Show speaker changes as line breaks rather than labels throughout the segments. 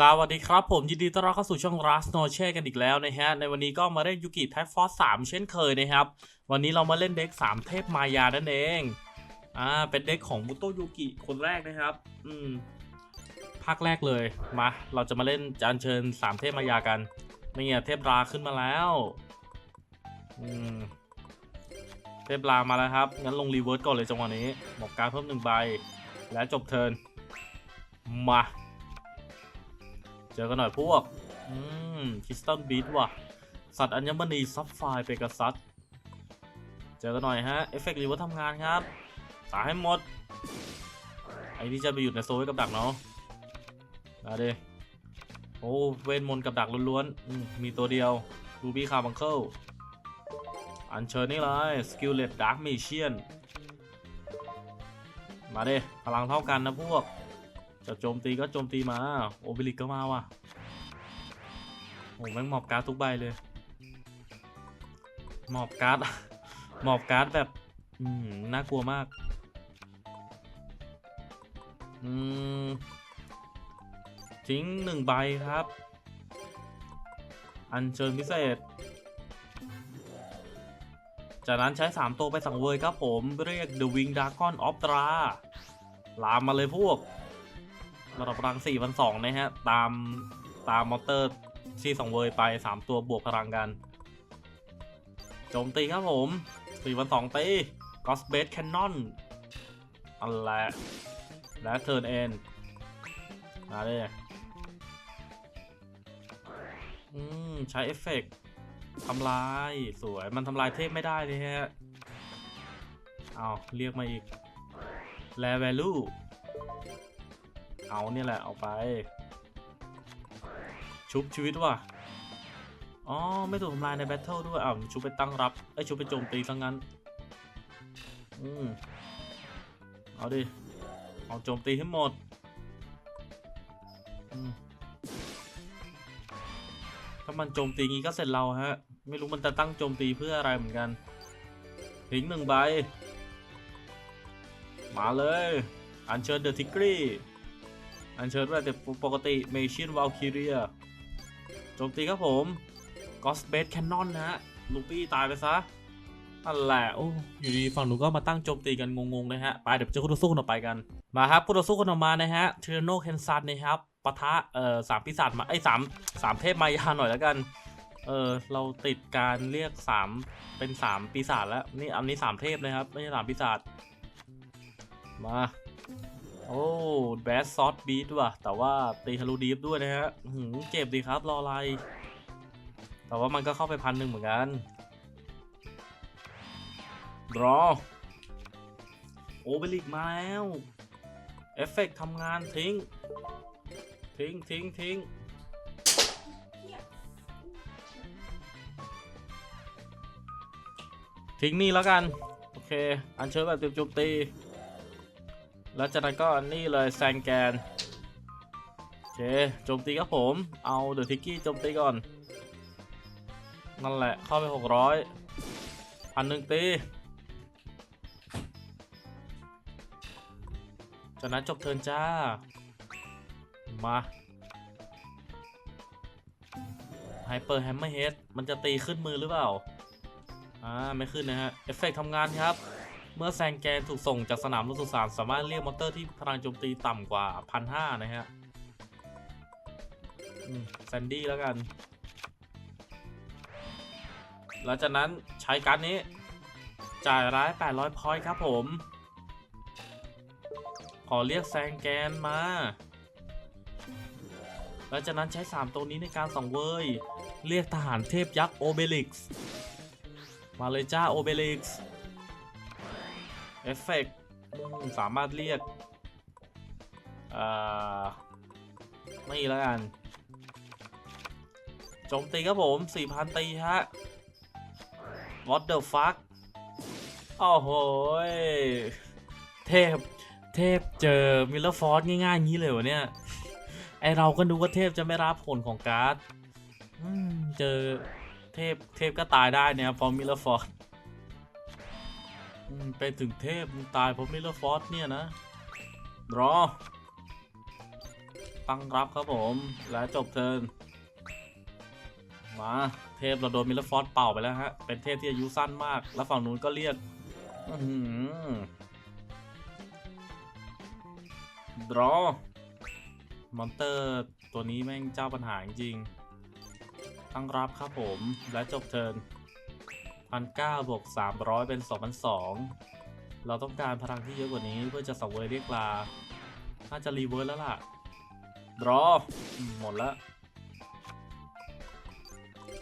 สวัสดีครับ ผมยินดีต้อนรับเข้าสู่ช่อง r a s n o c h e กันอีกแล้วนะฮะ ในวันนี้ก็มาเล่นยูกิไทฟอส3เช่นเคยนะครับ วันนี้เรามาเล่นเด็ก 3 เทพมายานั่นเองอ่าเป็นเด็กของมุโตะยูกิคนแรกนะครับ อืมภาคแรกเลยมาเราจะมาเล่นจานเชิญ 3 เทพมายากันนี่ไงเทพราขึ้นมาแล้วอืมเทพรามาแล้วครับงั้นลงรีเวิร์สก่อนเลยจังหวะนี้หมอกการเพิ่มหนึ่งใบและจบเทิร์นมา เจอกันหน่อยพวก อืมคริสตัลบีทว่ะ สัตว์อัญมณีซับไฟเปกัสซัสเจอกันหน่อยฮะ เอฟเฟกต์รีวิร์สทำงานครับสายให้หมด ไอ้นี่จะไปหยุดในโซ่กับดักเนาะมาดิโอ้เวนมนกับดักล้วนๆมมีตัวเดียวรูบี้คาร์บังเคิลอันเชิญนี่เลยสกิลเลดดาร์กเมเชียนมาดิพลังเท่ากันนะพวก จะโจมตีก็โจมตีมาโอเบลิกก็มาว่ะโอ้แม่งหมอบการ์ดทุกใบเลยหมอบการ์ดหมอบการ์ดแบบอืมน่ากลัวมากอืมทิ้งหนึ่งใบครับ อัญเชิญพิเศษ จากนั้นใช้ 3 ตัวไปสังเวยครับผม เรียก The Wing Dragon of Dra ลามมาเลยพวก ระดับพลัง4 0 0 2นะฮะ ตามตามมอเตอร์ที่สองเวยไป 3 ตัวบวกพลังกัน โจมตีครับผม4 0 0 2ตี g o s b a s e Cannon อันละและเทิร์นเอ็นมาเลยอืม ใช้เอฟเฟกต์ทำลายสวยมันทำลายเทพไม่ได้เลยฮะ เอาเรียกมาอีกแล value เอาเนี่ยแหละเอาไป ชุบชีวิตว่ะอ๋อ ไม่ถูกทำลายในแบทเทิลด้วยอ้าวชุบไปตั้งรับไอยชุบไปโจมตีซะงั้น อืม เอาดิ เอาโจมตีให้หมดอืมถ้ามันโจมตีงี้ก็เสร็จเราฮะ ไม่รู้มันจะตั้งโจมตีเพื่ออะไรเหมือนกันทิ้งหนึ่งใบ มาเลย อันเชิญเดอะทิกรี อันเชิญว่าแต่ปกติเมชินวาลคิเรียโจมตีครับผมกอสเบสแคนนอนนะฮะลูปี้ตายไปซะนั่นแหละโอ้อยู่ดีฝั่งหนูก็มาตั้งโจมตีกันงงๆนะฮะไปเดี๋ยวจะคู่ต่อสู้คนต่อไปกันมาครับคู่ต่อสู้คนต่อมานะฮะเทรโนเคนซันนะครับปะทะเอ่อสามปีศาจมาไอ้สามสามเทพมายาหน่อยแล้วกันเออเราติดการเรียกสามเป็นสามปีศาจแล้วนี่อันนี้สามเทพนะครับไม่ใช่สามปีศาจมา โอ้แบสซอสบีทว่ะ แต่ว่าตีทะลุดีฟด้วยนะฮะหือเจ็บดีครับรออะไร แต่ว่ามันก็เข้าไปพันหนึ่งเหมือนกันรอโอเบลิกมาแล้ว เอฟเฟกต์ทำงานทิ้ง ทิ้งทิ้งทิ้งทิ้งนี่แล้วกัน โอเค อันเชิญแบบเต็มโจมตี แล้วจากนั้นก็นี่เลยแซงแกน โอเคโจมตีครับผม เอาเดอะทิกกี้โจมตีก่อน นั่นแหละเข้าไป 600พันหนึ่งตีจากนั้นจบเทินจ้า มา ไฮเปอร์แฮมเมอร์เฮดมันจะตีขึ้นมือหรือเปล่า อ่า ไม่ขึ้นนะฮะ เอฟเฟกทำงานครับ เมื่อแซงแกนถูกส่งจากสนามรบสุสานสามารถเรียกมอเตอร์ที่พลังโจมตีต่ำกว่าพันห้านะฮะแซนดี้แล้วกัน หลังจากนั้นใช้การดนี้ จ่ายร้าย 800 พอยต์ครับผม ขอเรียกแซงแกนมาหลังจากนั้นใช้ 3 ตัวนี้ในการส่องเวย เรียกทหารเทพยักษ์โอเบลิกส์ มาเลยจ้าโอเบลิกส์ เอฟเฟกสามารถเรียกไม่แล้วกันโจมตีครับผม 4,000 ตีฮะ What the fuck โอ้โหเทพ เทพเจอมิลเลอร์ฟอร์สง่ายๆงี้เลยวะเนี่ย ไอเราก็นึกว่าเทพจะไม่รับผลของการ์ดเจอเทพ เทพก็ตายได้เนี่ยพราะมิลเลอร์ฟอร์ส เป็นถึงเทพตายเพราะมิลเลอร์ฟอสเนี่ยนะ รอ ตั้งรับครับผม และจบเทิร์นมาเทพเราโดนมิลเลอร์ฟอสเป่าไปแล้วฮะ เป็นเทพที่อายุสั้นมาก แล้วฝั่งนู้นก็เรียกดรอ มอนเตอร์ตัวนี้แม่งเจ้าปัญหาจริง ตั้งรับครับผม และจบเทิร์น พันเก้าบวกสามร้อยเป็นสองพันสองเราต้องการพลังที่เยอะกว่านี้เพื่อจะสังเวยเรียกลา น่าจะรีเวิร์สแล้วล่ะ รอ หมดแล้ว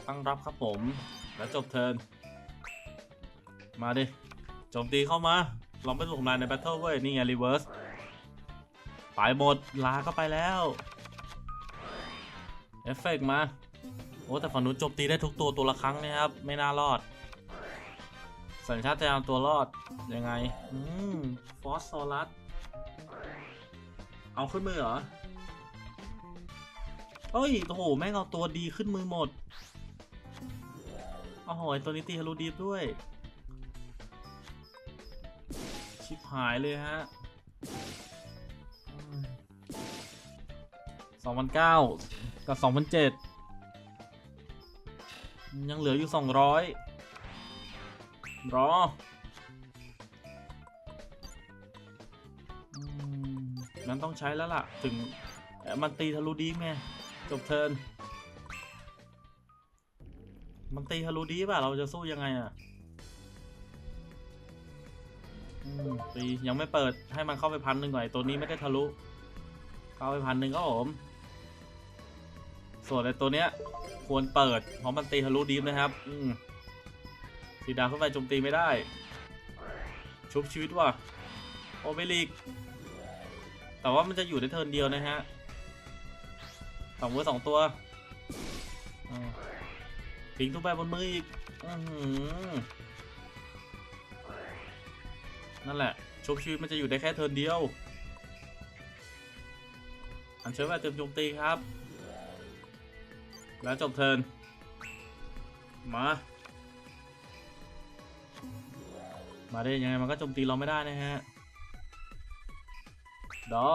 ตั้งรับครับผม แล้วจบเทิร์น มาดิ โจมตีเข้ามา เราไม่ถูกทำลายในแบทเทิลเว้ย นี่ไงรีเวิร์สไปหมด ลาก็ไปแล้ว เอฟเฟกต์มา โอ้แต่ฝั่งนู้นโจมตีได้ทุกตัวตัวละครั้งนะครับ ไม่น่ารอด สัญชาตญาณตัวรอด ยังไง อืม ฟอสโซลัส เอาขึ้นมือเหรอเฮ้ย โอ้โห แม่งเอาตัวดีขึ้นมือหมดโอ้โหตัวนี้ตีฮารุดีฟด้วย ชิบหายเลยฮะสองพันเก้ากับสองพันเจ็ดยังเหลืออยู่สองร้อย รอมันต้องใช้แล้วล่ะ ถึงมันตีทะลุดีไงจบเทินมันตีทะลุดีฟอะเราจะสู้ยังไงอะตียังไม่เปิดให้มันเข้าไปพันหนึ่งก่อนไอ้ตัวนี้ไม่ได้ทะลุ เข้าไปพันหนึ่งก็ผมส่วนไอ้ตัวเนี้ย ควรเปิดเพราะมันตีทะลุดีนะครับ อืม สีดาวขึ้นไปโจมตีไม่ได้ ชุบชีวิตว่ะโอเมลิก แต่ว่ามันจะอยู่ในเทิร์นเดียวนะฮะสองมือสองตัวทิ้งทุกใบบนมืออีกอนั่นแหละ ชุบชีวิตมันจะอยู่ได้แค่เทิร์นเดียว อันเชิญว่าเต็มโจมตีครับ แล้วจบเทิร์นมา มาได้ยังไงมันก็โจมตีเราไม่ได้นะฮะดอ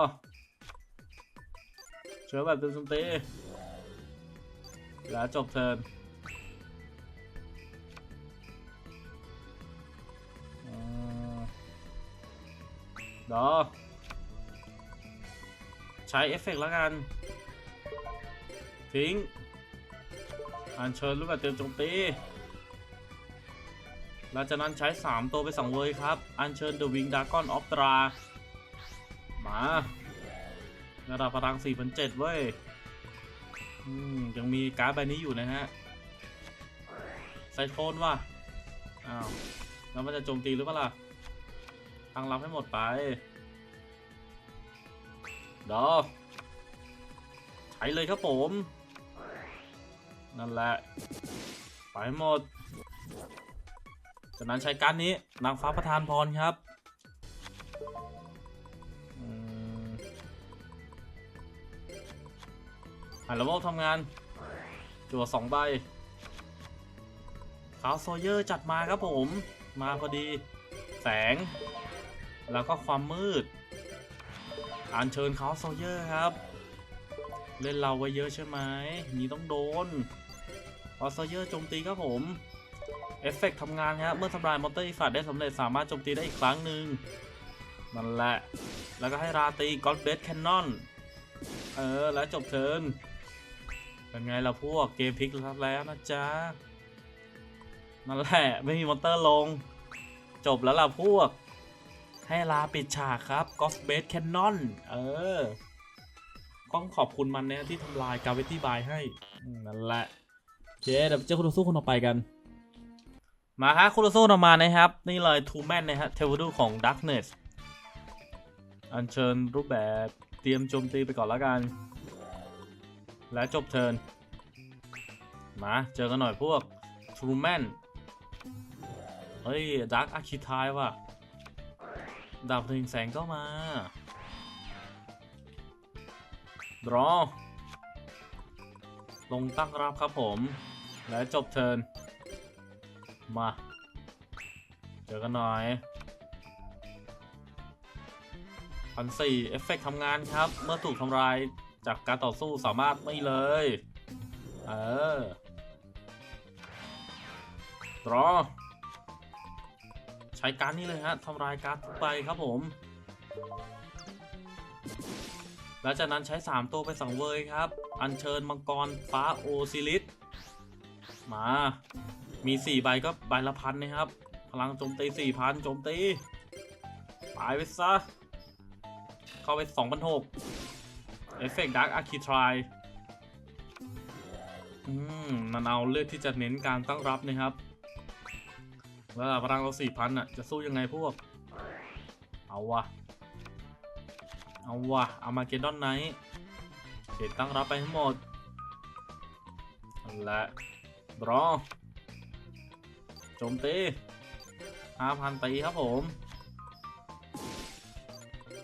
เชื้อแบบเต็มสมตีแล้วจบเทิร์นดอใช้เอฟเฟกต์แล้วกัน ทิ้งอัญเชิญรูปแบบเต็มโจมตี หลังจากนั้นใช้ 3 ตัวไปสังเวยครับ อัญเชิญ The Wing Dragon of Dra มาระดับพลัง4,007เว้ยยังมีการ์ดใบนี้อยู่นะฮะไซโทนว่ะ อ้าว แล้วมันจะโจมตีหรือเปล่าล่ะตั้งรับให้หมดไปดอใช้เลยครับผม นั่นแหละ ไปหมด จากนั้นใช้การดนี้นางฟ้าประทานพรครับอืมหันระบบทำงาน จั่วสองใบขาวโซเยอร์จัดมาครับผม มาพอดี แสง แล้วก็ความมืดอัญเชิญขาวโซเยอร์ครับ เล่นเราไว้เยอะใช่ไหมนี่ต้องโดนขาวโซเยอร์โจมตีครับผม เอฟเฟกต์ทำงานครับเมื่อทำลายมอนเตอร์อีกฝ่ายได้สำเร็จสามารถโจมตีได้อีกครั้งหนึ่งนั่นแหละ แล้วก็ให้ราตีก็อดเบสแคนนอนเออ แล้วจบเทิร์นเป็นไงล่ะพวกเกมพลิกแล้วนะจ๊ะนั่นแหละ ไม่มีมอนเตอร์ลง จบแล้วล่ะพวก ให้ลาปิดฉากครับก็อดเบสแคนนอนเออต้องขอบคุณมันนะที่ทำลายกาเวตี้บายให้นั่นแหละโอเคเดี๋ยวเจอคุณสู้คนต่อไปกัน มาฮะคุโรโซนออกมานะครับ นี่เลยทูแมนนะฮะเทวดูของ Darkness อัญเชิญรูปแบบเตรียมโจมตีไปก่อนแล้วกัน และจบเทิร์นมาเจอกันหน่อยพวกทูแมนเฮ้ยดักอาคิทายว่ะดาบหนึ่งแสงก็มาดรอลงตั้งรับครับผม และจบเทิร์น มา เจอกันหน่อยพันสี่เอฟเฟกทำงานครับ เมื่อถูกทำลายจากการต่อสู้สามารถไม่เลย เออรอใช้การนี้เลยฮะทำลายการ์ดทุกใบครับผมแล้วจากนั้นใช้ 3 ตัวไปสังเวยครับ อัญเชิญมังกรฟ้าโอซิลิสมา มี4ใบก็ใบละพันนะครับ พลังโจมตี4,000โจมตีตายไปซะ เข้าไป2,006เอฟเฟกต์ดักอาร์คิทรายอืมมันเอาเลือกที่จะเน้นการตั้งรับนะครับว่าพลังเราสี่พันอะ จะสู้ยังไงพวก เอาวะเอาวะเอามาเกดอนไนท์เขตตั้งรับไปทั้งหมดนั่แหละรอ โจมตีห้าพันตีครับผม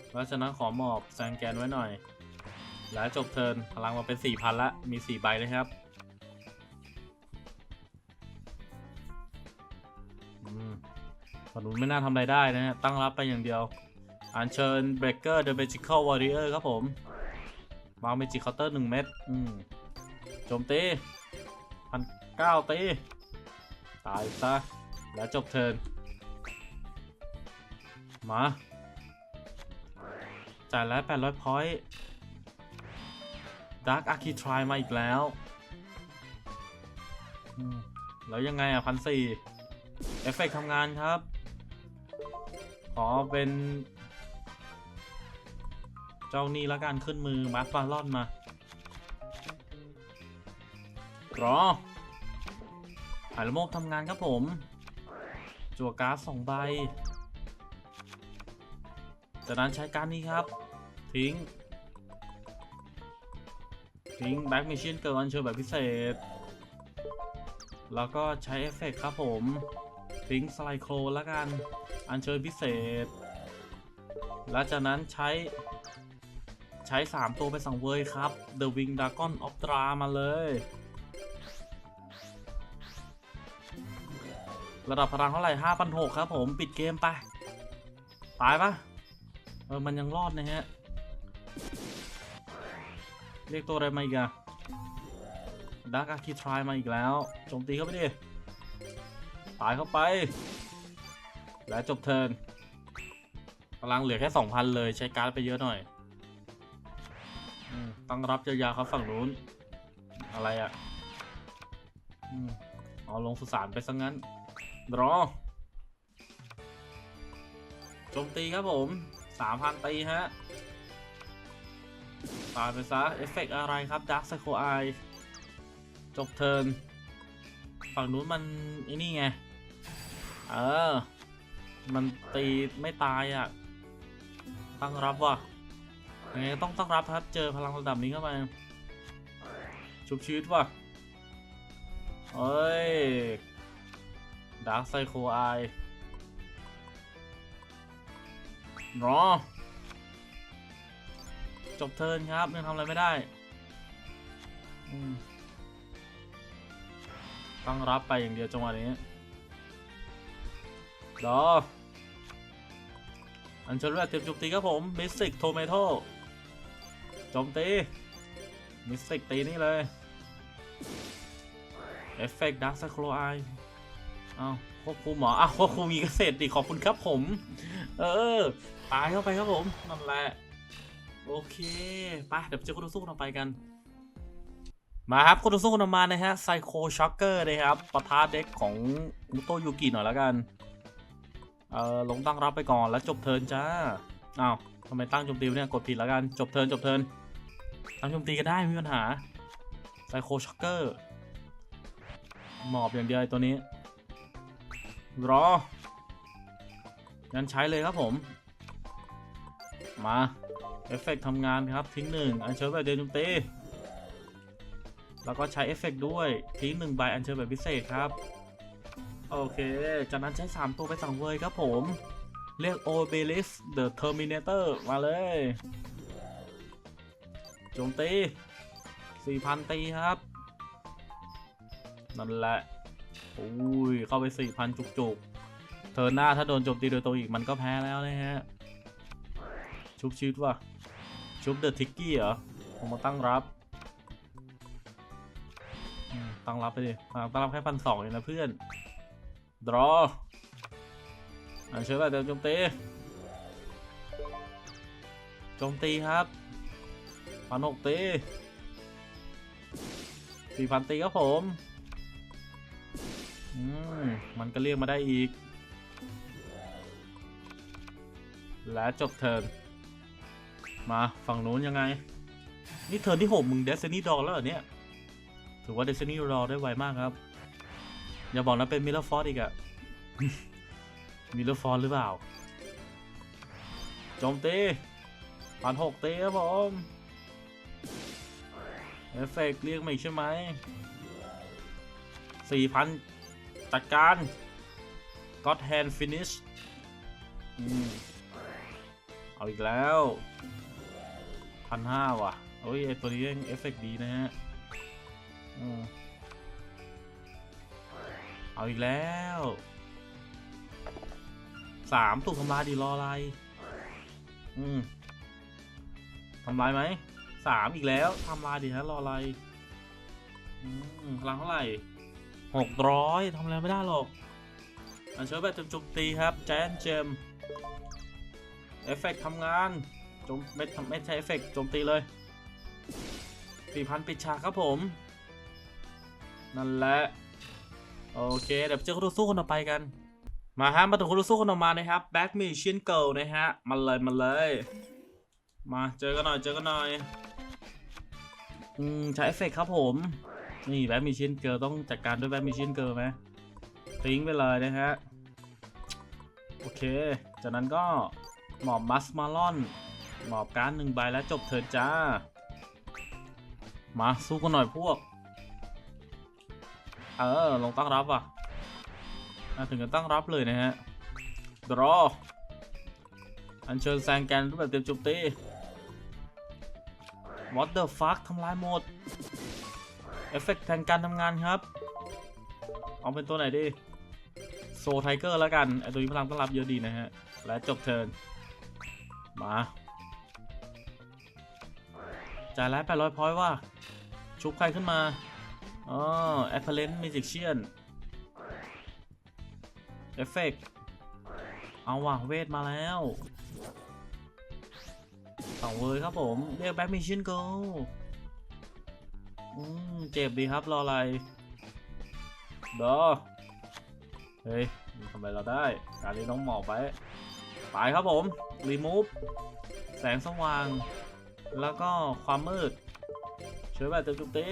เพราะฉะนั้นขอหมอบแซงแกนไว้หน่อย แล้วจบเทิร์นพลังมาเป็น4,000ละ มี4ใบเลยครับอืมฝั่งนู้นไม่น่าทำอะไรได้นะฮะ ตั้งรับไปอย่างเดียวอัญเชิญ Breaker The Magical Warrior ครับผมมาเมจิเคาน์เตอร์หนึ่งเม็ด อืม โจมตีพันเก้าตี ตายซะแล้วจบเทินมาจ่ายแล้ว800พอยต์ Dark a r c h i t r y มาอีกแล้ว แล้วยังไงอะพันสี่เอฟเฟกทำงานครับ ขอเป็น เจ้านี่ละกันขึ้นมือมาร์ฟาลอนมา รอ หายละโมบทำงานครับผม จั่วการ์ดสองใบ จากนั้นใช้การนี้ครับ ทิ้ง ทิ้งแบ็กมิชชั่นเกิดอันเชิญแบบพิเศษ แล้วก็ใช้เอฟเฟกครับผม ทิ้งสไลโครแล้วกัน อันเชิญพิเศษ แล้วจากนั้นใช้ใช้ 3 ตัวไปสังเวยครับ The Wing Dragon of Dra มาเลย ระดับพลังเท่าไหร่5,600ครับผมปิดเกมไปตายปะเออมันยังรอดนะฮะ เรียกตัวอะไรมาอีกอะดักอาคิทรายมาอีกแล้วโจมตีเข้าไปดิ ตายเข้าไป และจบเทิร์นพลังเหลือแค่ 2,000 เลยใช้การ์ดไปเยอะหน่อยอตั้งรับยาวๆครับฝั่งนู้น อะไรอะ่ะอืมเอาลงสุสานไปซะงั้น รอโจมตีครับผม3,000ตีฮะตายไปซะ เอฟเฟกอะไรครับดักไซโคไอจบเทิร์นฝั่งนู้นมันไอ้นี่ไง เออ มันตีไม่ตายอะ ตั้งรับว่ะยังไงต้องตั้งรับครับ เจอพลังระดับนี้เข้าไปชุบชีวิตว่ะเอ้ย ดาร์กไซโคไอรอจบเทิร์นครับยังทำอะไรไม่ได้ตั้งรับไปอย่างเดียวจังหวะนี้รออันเชิญแรกเตรียมโจมตีครับผมมิสติกโทเมโตโจมตีมิสติกตีนี่เลย เอฟเฟกต์ดักไซโครไอ อ้าควบคุมหรออ้าวควบคุมมีเกษตรดิขอบคุณครับผม เออตายเข้าไปครับผมนั่นแหละ โอเคไปเดี๋ยวเจอคู่ต่อสู้คนต่อไปกัน มาครับคู่ต่อสู้คนมานะฮะไซโคช็อกเกอร์นะครับปะทะเด็กของมุโตยูกิหน่อยแล้วกัน เอ่อลงตั้งรับไปก่อนแล้วจบเทิร์นจ้าอ้าวทำไมตั้งโจมตีวะเนี่ยกดผิดแล้วกันจบเทิร์นจบเทิร์นตั้งโจมตีก็ได้ไม่มีปัญหาไซโคช็อกเกอร์หมอบอย่างเดียวตัวนี้ รองั้นใช้เลยครับผม มา เอฟเฟกต์ทำงานครับ ทิ้งหนึ่งอันเชิญแบบเดนจุมตีแล้วก็ใช้เอฟเฟกต์ด้วย ทิ้งหนึ่งใบอันเชิญแบบพิเศษครับ โอเค จากนั้นใช้ 3 ตัวไปสั่งเวยครับผม เรียกโอเบลิสเดอะเทอร์มินเตอร์มาเลยโจมตี 4,000 ตีครับ นั่นแหละ อุ้ยเข้าไป4,000จุกๆ เธอหน้าถ้าโดนโจมตีโดยตรงอีกมันก็แพ้แล้วนะฮะ ชุบชีวิตว่ะ ชุบเดอะทิกกี้เหรอ ผมมาตั้งรับ ตั้งรับไปดิ ตั้งรับแค่พันสองเองนะเพื่อน ดรออ่าเชิญแบบเดิมโจมตี โจมตีครับพันหกตีสี่พันตีครับผม อืมมันก็เรียกมาได้อีก และจบเทิร์นมาฝั่งนู้นยังไง นี่เทิร์นที่หกมึงเดซนี่ดอแล้วเหรอเนี่ย ถือว่าเดซนี่รอได้ไวมากครับ อย่าบอกนะเป็นมิลเลอร์ฟอร์ดอีกอะมิลเลอร์ฟอร์ดหรือเปล่าโจมตีพันหกตีครับผมเอฟเฟกต์เรียกมาอีกใช่ไหมสี่พัน จัดการก็ d แ a นฟินิชเอาอีกแล้วพันห้าว่ะโอ้ยไอตัวนี้ยังเอฟเฟกต์ดีนะฮะอืมเอาอีกแล้วสามถูกทำลายดีรออะไร อืมทำลายไหมสามอีกแล้วทำลายดีฮะรออะไร อืมพลังเท่าไหร่ หกร้อยทำอะไรไม่ได้หรอกอันเชิญแบบโจมตีครับแจนเจมเอฟเฟกทำงานจมไม่ทำไม่ใช่เอฟเฟกโจมตีเลยสี่พันปิดฉากครับผม นั่นแหละ โอเค เดี๋ยวเจอคู่ต่อสู้คนต่อไปกัน มาฮะ มาถึงคู่ต่อสู้คนต่อมานะครับแบ็กมีชินเกิลนะฮะ มาเลย มาเลย มาเจอกันหน่อย เจอกันหน่อย อืม ใช้เอฟเฟกครับผม นี่แบ็กมีชินเกิลต้องจัดการด้วยแบ็กมีชินเกิลไหมทิ้งไปเลยนะฮะ โอเค จากนั้นก็หมอบมัสมาลอน หมอบการ์ดหนึ่งใบแล้วจบเถิดจ้า มาสู้กันหน่อยพวก เออ ลงตั้งรับอะอะถึงกับตั้งรับเลยนะฮะ ดรอ อัญเชิญแซงแกนรูปแบบเต็มจุบตี What the fuck ทำลายหมด เอฟเฟกต์แทนการทำงานครับ เอาเป็นตัวไหนดี โซไทเกอร์แล้วกันไอตัวนี้พลังต้อนรับเยอะดีนะฮะ และจบเทิร์น มาจ่ายแล้วแปดร้อยพอยต์ว่า ชุบใครขึ้นมาอ๋อ Apparent Magician เอฟเฟกเอาว่ะเวทมาแล้วสองเวอร์ครับผม เรียกแบ็คมิชชั่นโก อืมเจ็บดีครับรออะไรดอเฮ้ยทำไมเราได้ การนี้น้องหมอบไปไปครับผม รีมูฟ แสงสว่าง แล้วก็ความมืด ช่วยแบบเต็มจุดตี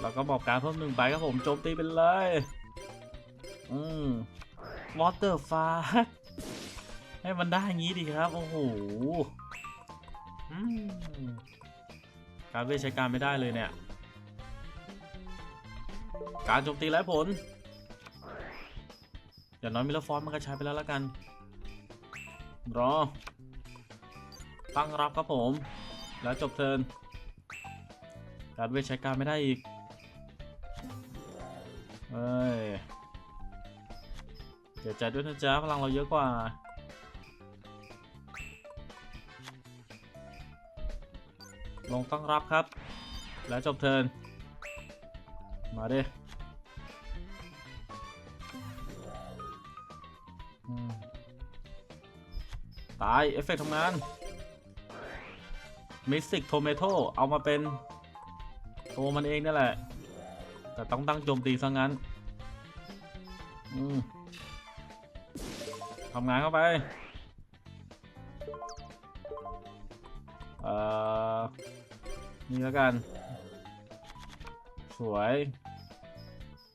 แล้วก็บอกการเพิ่มหนึ่งใบครับผมโจมตีไปเลย อืมวอเตอร์ฟ้าให้มันได้อย่างนี้ดีครับ โอ้โหอืม การเวทใช้การไม่ได้เลยเนี่ย การโจมตีไร้ผล อย่างน้อยมิลเลอร์ฟอนต์มันก็ใช้ไปแล้วละกัน รอ ตั้งรับครับผม แล้วจบเทิร์น การเวทใช้การไม่ได้อีก เฮ้ยเดี๋ยวใจด้วยนะจ๊ะพลังเราเยอะกว่า ลงตั้งรับครับ แล้วจบเทินมาดิอืมตาย เอฟเฟกต์ทำงานมิส t ิกโทเมโตเอามาเป็นตัวมันเองนี่แหละ แต่ต้องตั้งโจมตีซะงั้นทำงานเข้าไป นี่แล้วกัน สวย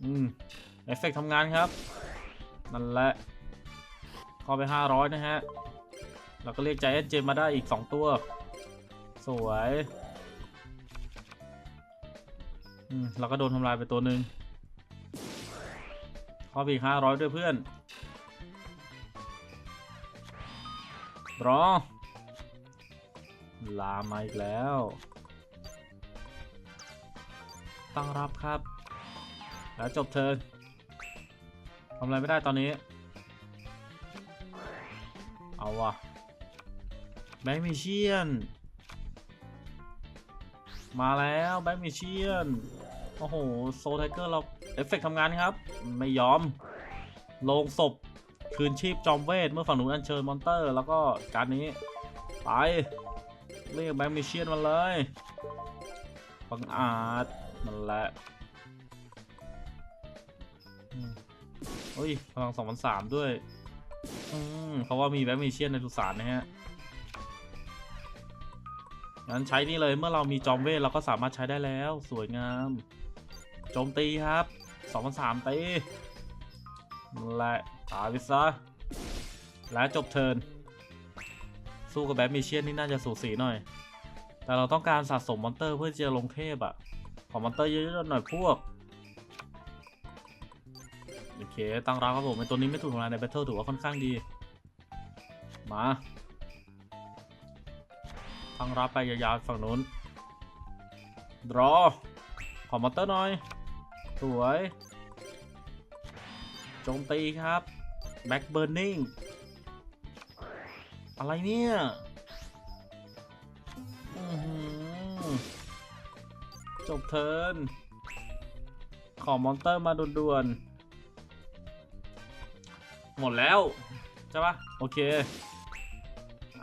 อืม เอฟเฟกต์ทำงานครับ นั่นแหละเข้าไป 500 นะฮะแล้วก็เรียกใจเอเจมมาได้อีก 2 ตัว สวย อืม เราก็โดนทำลายไปตัวหนึ่งข้อไปอีกห้าร้อยด้วยเพื่อนรอลามาอีกแล้ว ตั้งรับครับ แล้วจบเทิร์นทำอะไรไม่ได้ตอนนี้ เอาวะแบงค์มิเชียน มาแล้วแบงค์มิเชียน โอ้โห โซไทเกอร์เรา เอฟเฟกต์ทำงานครับ ไม่ยอม ลงศพ คืนชีพจอมเวท เมื่อฝั่งหนูอัญเชิญมอนเตอร์ แล้วก็การนี้ ไป เรียกแบงค์มิเชียนมาเลยบังอาจ นั่นแหละอืมเฮ้ยพลังสองพันสามด้วย อืมเขาว่ามีแบคมิเชียนในสุสานนะฮะ งั้นใช้นี่เลยเมื่อเรามีจอมเวทเราก็สามารถใช้ได้แล้ว สวยงาม โจมตีครับ2 0 0 3ตีนั่นแหละตายไปซะและจบเทิร์น สู้กับแบทมิเชียนนี่น่าจะสูสีหน่อย แต่เราต้องการสะสมมอนเตอร์เพื่อจะลงเทพอะ ขอมอนเตอร์เยอะๆหน่อยพวก โอเค ตั้งรับครับผมไอตัวนี้ไม่ถูกทำลายในแบทเทิลถือว่าค่อนข้างดี มา ตั้งรับไปยาวๆฝั่งนู้น รอ ขอมอเตอร์หน่อย สวย โจมตีครับ แบ็กเบิร์นิงอะไรเนี่ย จบเทิร์นขอมอนเตอร์มาด่วนๆ หมดแล้ว ใช่ปะโอเค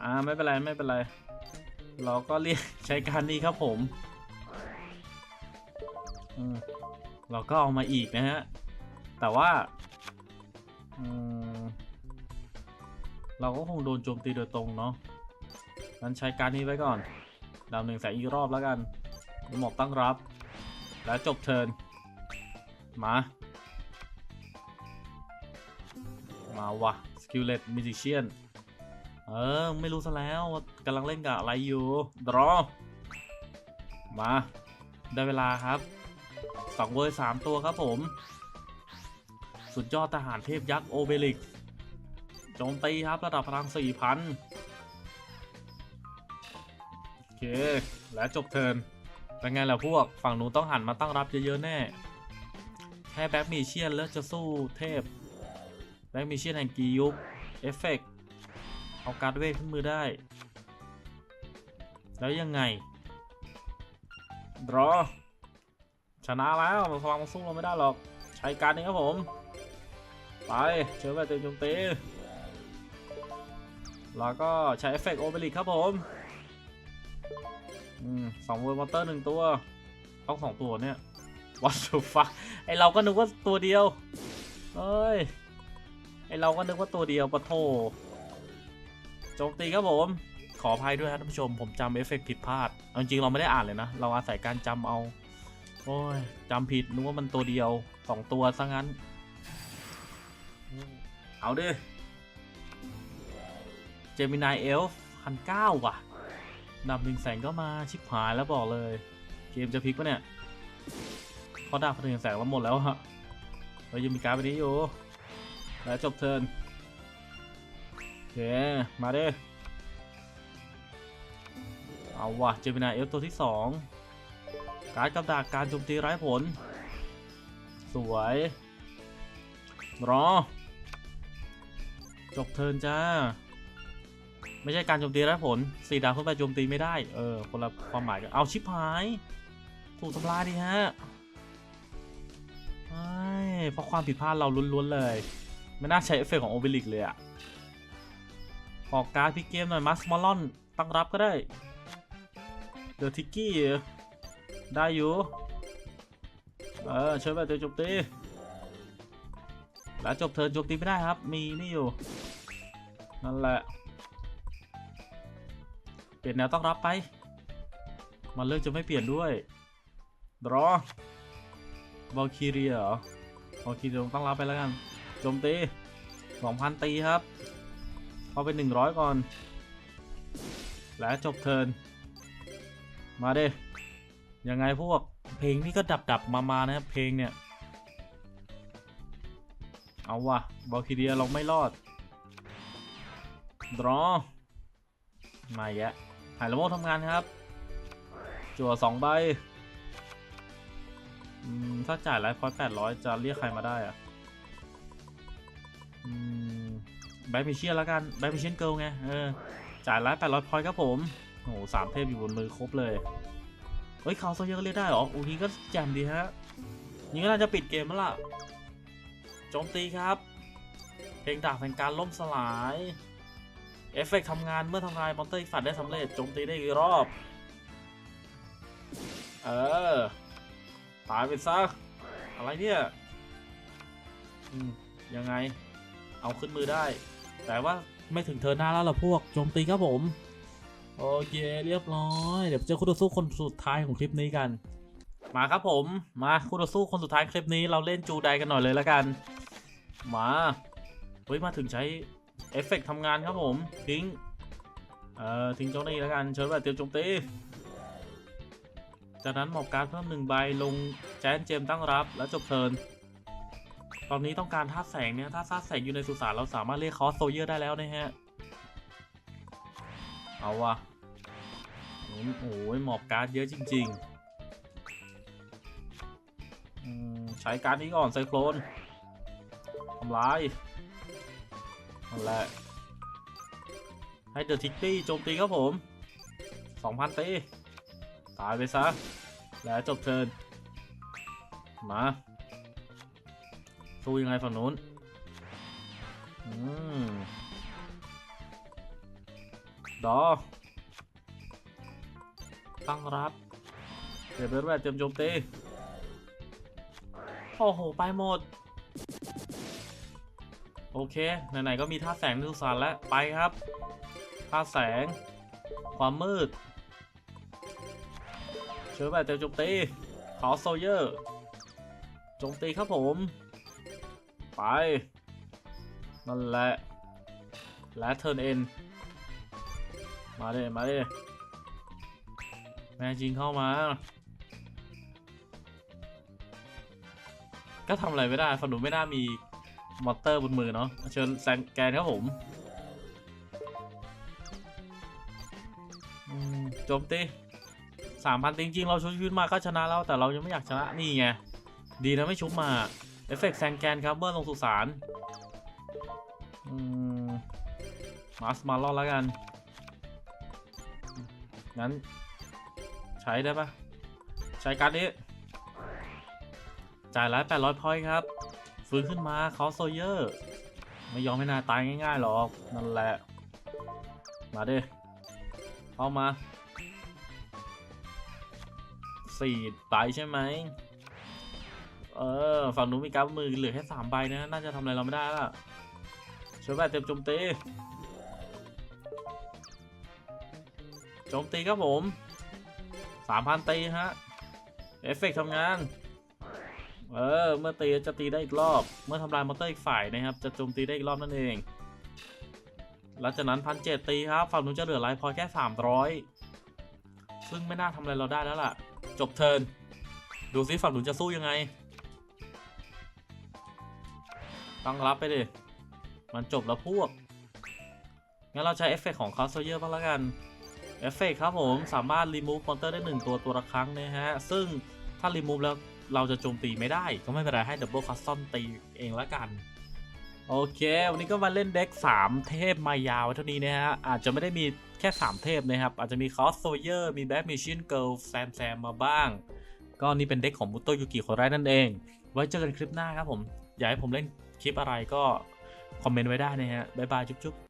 อ่า ไม่เป็นไร ไม่เป็นไร เราก็เรียกใช้การนี้ครับผมอืมเราก็เอามาอีกนะฮะ แต่ว่าอืมเราก็คงโดนโจมตีโดยตรงเนาะงั้นใช้การนี้ไว้ก่อนดาวหนึ่งแสงอีกรอบแล้วกัน หมอบตั้งรับ แล้วจบเทิร์นมา มาวะสกิลเลตมิจิเชียนเออ ไม่รู้ซะแล้วว่ากำลังเล่นกับอะไรอยู่ดรอมา ได้เวลาครับสองเวอร์สามตัวครับผม สุดยอดทหารเทพยักษ์โอเบลิกโจมตีครับระดับพลัง4,000โอเค และจบเทิร์น เป็นไงล่ะพวก ฝั่งหนูต้องหันมาตั้งรับเยอะๆแน่ แค่แบ็กมีเชียนแล้วจะสู้เทพ แบ็กมีเชียนแห่งกียุคเอฟเฟกต์เอาการ์ดเวทขึ้นมือได้ แล้วยังไงรอชนะแล้วมันพลังมันสู้เราไม่ได้หรอก ใช้การนี้ครับผม ไปเชิญไปเต็มโจมตีแล้วก็ใช้เอฟเฟกต์โอเบลิกครับผม สองเวอร์มอเตอร์หนึ่งตัวต้องสองตัวเนี่ยวัตถุฟักไอเราก็นึกว่าตัวเดียวเอ้ยไอเราก็นึกว่าตัวเดียวปะโทโจมตีครับผม ขออภัยด้วยครับท่านผู้ชม ผมจำเอฟเฟกต์ผิดพลาดเอาจริงๆเราไม่ได้อ่านเลยนะ เราอาศัยการจำเอา โอ้ยจำผิดนึกว่ามันตัวเดียวสองตัวซะงั้น เอาดิเจมินายเอลฟ์พันเก้าว่ะ ดับหนึ่งแสงก็มาชิบหายแล้วบอกเลย เกมจะพลิกปะเนี่ยเขาดับหนึ่งแสงแล้วหมดแล้วฮะเรายังมีการ์ดไปนี้อยู่ แล้วจบเทิร์นโอเคมาเด้อเอาว่ะเจมินาเอลตัวที่2การกับดักการโจมตีร้ายผล สวย รอ จบเทิร์นจ้า ไม่ใช่การโจมตีไร้ผลสี่ดาวขึ้นไปโจมตีไม่ได้ เออ คนละความหมายกัน เอาชิปหาย ถูกทำลายดิฮะไม่เพราะความผิดพลาดเราล้วนๆเลย ไม่น่าใช้เอฟเฟกของโอเบลิกเลยอะขอการ์ดพิกเกมหน่อยมัสมอลลอนตั้งรับก็ได้ เดอะทิกกี้ ได้อยู่ เออเชิญไปเจอโจมตีแล้วจบเทิร์นโจมตีไม่ได้ครับ มีนี่อยู่ นั่นแหละ ปลี่ยนแนวต้องรับไป มันเลือกจะไม่เปลี่ยนด้วยดรอบอลคีเรียเหรอบอลคีเรียต้องรับไปแล้วกันโจมตี2,000ตีครับเข้าไป100ก่อน และจบเทินมาเด้ยังไงพวกเพลงนี่ก็ดับดับมามานะครับเพลงเนี่ย เอาวะบอลคีเรียเราไม่รอดดรอมาแยะ หายละโมดทำงานครับ จั่วสองใบถ้าจ่ายไลฟ์พอยต์แปดร้อยจะเรียกใครมาได้อะแบทมิเชียนแล้วกันแบทมิเชียนเกิลไงเออจ่ายละแปดร้อยพอยต์ครับผมโอ้โหสามเทพอยู่บนมือครบเลยเฮ้ยเขาโซเยอร์ก็เรียกได้เหรอโอ้นี้ก็แจ่มดีฮะนี่ก็น่าจะปิดเกมแล้วล่ะโจมตีครับ เพลงดาบแห่งการล่มสลาย เอฟเฟกต์ทำงานเมื่อทำลายมอนเตอร์อีกฝ่ายได้สำเร็จโจมตีได้อีกรอบ เออ ตายไปซะ อะไรเนี่ยยังไง เอาขึ้นมือได้ แต่ว่าไม่ถึงเธอหน้าแล้วล่ะพวก โจมตีครับผม โอเค เรียบร้อย เดี๋ยวเจอคู่ต่อสู้คนสุดท้ายของคลิปนี้กัน มาครับผม มาคู่ต่อสู้คนสุดท้ายคลิปนี้เราเล่นจูไดกันหน่อยเลยแล้วกัน มา เฮ้ย มาถึงใช้ เอฟเฟกต์ทำงานครับผม ทิ้ง เอ่อ ทิ้งเจ้านี้แล้วกันเชิญแบบเตรียมโจมตี จากนั้นหมอบการดเพิ่มหนึ่งใบลงแจนเจมตั้งรับแล้วจบเทิร์นตอนนี้ต้องการธาตุแสงเนี่ยถ้าธาตุแสงอยู่ในสุสานเราสามารถเรียกคอสโซเยอร์ได้แล้วนะฮะ เอาวะโอ้โหหมอบการ์ดเยอะจริงๆใช้การ์ดนี้ก่อนไซโคลนทำลาย นั่นแหละให้เดอะทิกตี้โจมตีครับผม2,000ตีตายไปซะ แล้วจบเทินมาสู้ยังไงฝั่งนู้นอืมดอตั้งรับเดี๋ยวเบิร์ดแวดเตรียมโจมตีโอ้โห ไปหมด โอเค ไหนๆก็มีท่าแสงในสุสานแล้วไปครับ ท่าแสง ความมืด เชื้อแบบเตรียมโจมตีขอโซเยอร์โจมตีครับผม ไป นั่นแหละ และเทิร์นเอ็น มาเลยมาเลยแม่จริงเข้ามาก็ทำอะไรไม่ได้ฝันหนูไม่น่ามี มอเตอร์บนมือเนาะเชิญแซงแกนครับผมโจมตีสามพันจริงๆ เราชุบชีวิตมาก็ชนะแล้ว แต่เรายังไม่อยากชนะนี่ไง ดีนะไม่ชุบมา เอฟเฟกต์แซงแกนครับเมื่อลงสุสานมาสมาลอนแล้วกัน งั้น ใช้ได้ปะใช้การดนี้ จ่ายร้อยแปดร้อยพอยต์ครับ ฟื้นขึ้นมาคอสโซเยอร์ ไม่ยอมให้นายตายง่ายๆหรอก นั่นแหละ มาเดิเข้ามาสี่ใบใช่ไหม เออ ฝั่งนู้นมีการมือเหลือแค่สามใบนะ น่าจะทำอะไรเราไม่ได้ละช่วยแบบเต็มโจมตีโจมตีครับผมสามพันตีฮะ เอฟเฟกต์ทำงาน เออ เมื่อตีจะตีได้อีกรอบ เมื่อทำลายมอเตอร์อีกฝ่ายนะครับ จะโจมตีได้อีกรอบนั่นเอง หลังจากนั้นพันเจ็ดตีครับ ฝั่งนู้นจะเหลือไลฟ์พอยแค่สามร้อยซึ่งไม่น่าทำอะไรเราได้แล้วล่ะ จบเทิร์น ดูซิฝั่งนู้นจะสู้ยังไง ตั้งรับไปดิ มันจบแล้วพวก งั้นเราใช้เอฟเฟกต์ของคาสเยอร์บ้างละกัน เอฟเฟกต์ครับผม สามารถรีมูฟมอนเตอร์ได้1ตัวตัวละครั้งนะฮะ ซึ่งถ้ารีมูฟแล้ว เราจะโจมตีไม่ได้ก็ไม่เป็นไรให้ดับเบิลคัสตอมตีเองละกัน โอเค วันนี้ก็มาเล่นเด็ก 3 เทพมายาวเท่านี้นะฮะ อาจจะไม่ได้มีแค่ 3 เทพนะครับ อาจจะมีคอสโซเยอร์มีแบ็กมิชชั่นเกิลแซมแซมมาบ้าง ก็นี่เป็นเด็กของมุโตยุกิคนแรกนั่นเอง ไว้เจอกันคลิปหน้าครับผม อยากให้ผมเล่นคลิปอะไรก็คอมเมนต์ไว้ได้นะฮะบ๊ายบายจุ๊บ